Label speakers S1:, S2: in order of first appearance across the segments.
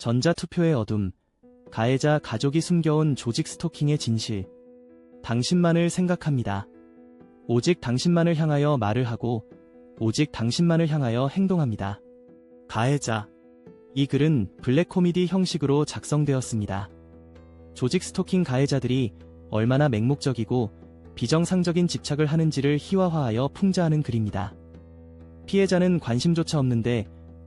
S1: 전자투표의 어둠, 가해자 가족이 숨겨온 조직 스토킹의 진실. 당신만을 생각합니다. 오직 당신만을 향하여 말을 하고, 오직 당신만을 향하여 행동합니다. 가해자. 이 글은 블랙 코미디 형식으로 작성되었습니다. 조직 스토킹 가해자들이 얼마나 맹목적이고 비정상적인 집착을 하는지를 희화화하여 풍자하는 글입니다. 피해자는 관심조차 없는데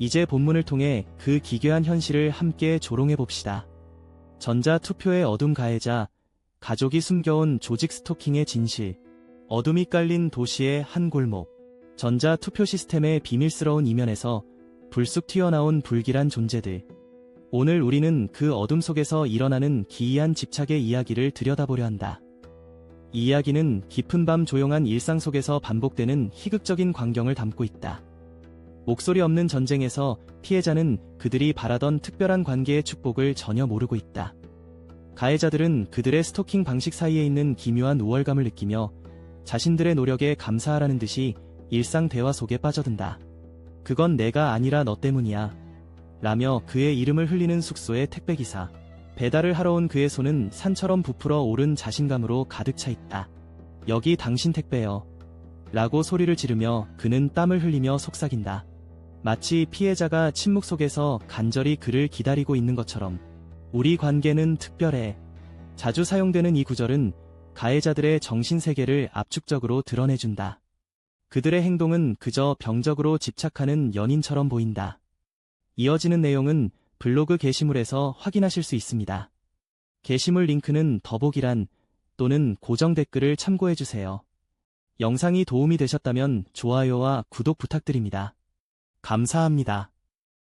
S1: 이제 본문을 통해 그 기괴한 현실을 함께 조롱해 봅시다. 전자 투표의 어둠 가해자, 가족이 숨겨온 조직 스토킹의 진실, 어둠이 깔린 도시의 한 골목, 전자 투표 시스템의 비밀스러운 이면에서 불쑥 튀어나온 불길한 존재들. 오늘 우리는 그 어둠 속에서 일어나는 기이한 집착의 이야기를 들여다보려 한다. 이 이야기는 깊은 밤 조용한 일상 속에서 반복되는 희극적인 광경을 담고 있다. 목소리 없는 전쟁에서 피해자는 그들이 바라던 특별한 관계의 축복을 전혀 모르고 있다. 가해자들은 그들의 스토킹 방식 사이에 있는 기묘한 우월감을 느끼며 자신들의 노력에 감사하라는 듯이 일상 대화 속에 빠져든다. 그건 내가 아니라 너 때문이야. 라며 그의 이름을 흘리는 숙소의 택배기사. 배달을 하러 온 그의 손은 산처럼 부풀어 오른 자신감으로 가득 차 있다. 여기 당신 택배요. 라고 소리를 지르며 그는 땀을 흘리며 속삭인다. 마치 피해자가 침묵 속에서 간절히 그를 기다리고 있는 것처럼 우리 관계는 특별해. 자주 사용되는 이 구절은 가해자들의 정신세계를 압축적으로 드러내준다. 그들의 행동은 그저 병적으로 집착하는 연인처럼 보인다. 이어지는 내용은 블로그 게시물에서 확인하실 수 있습니다. 게시물 링크는 더보기란 또는 고정 댓글을 참고해주세요. 영상이 도움이 되셨다면 좋아요와 구독 부탁드립니다. 감사합니다.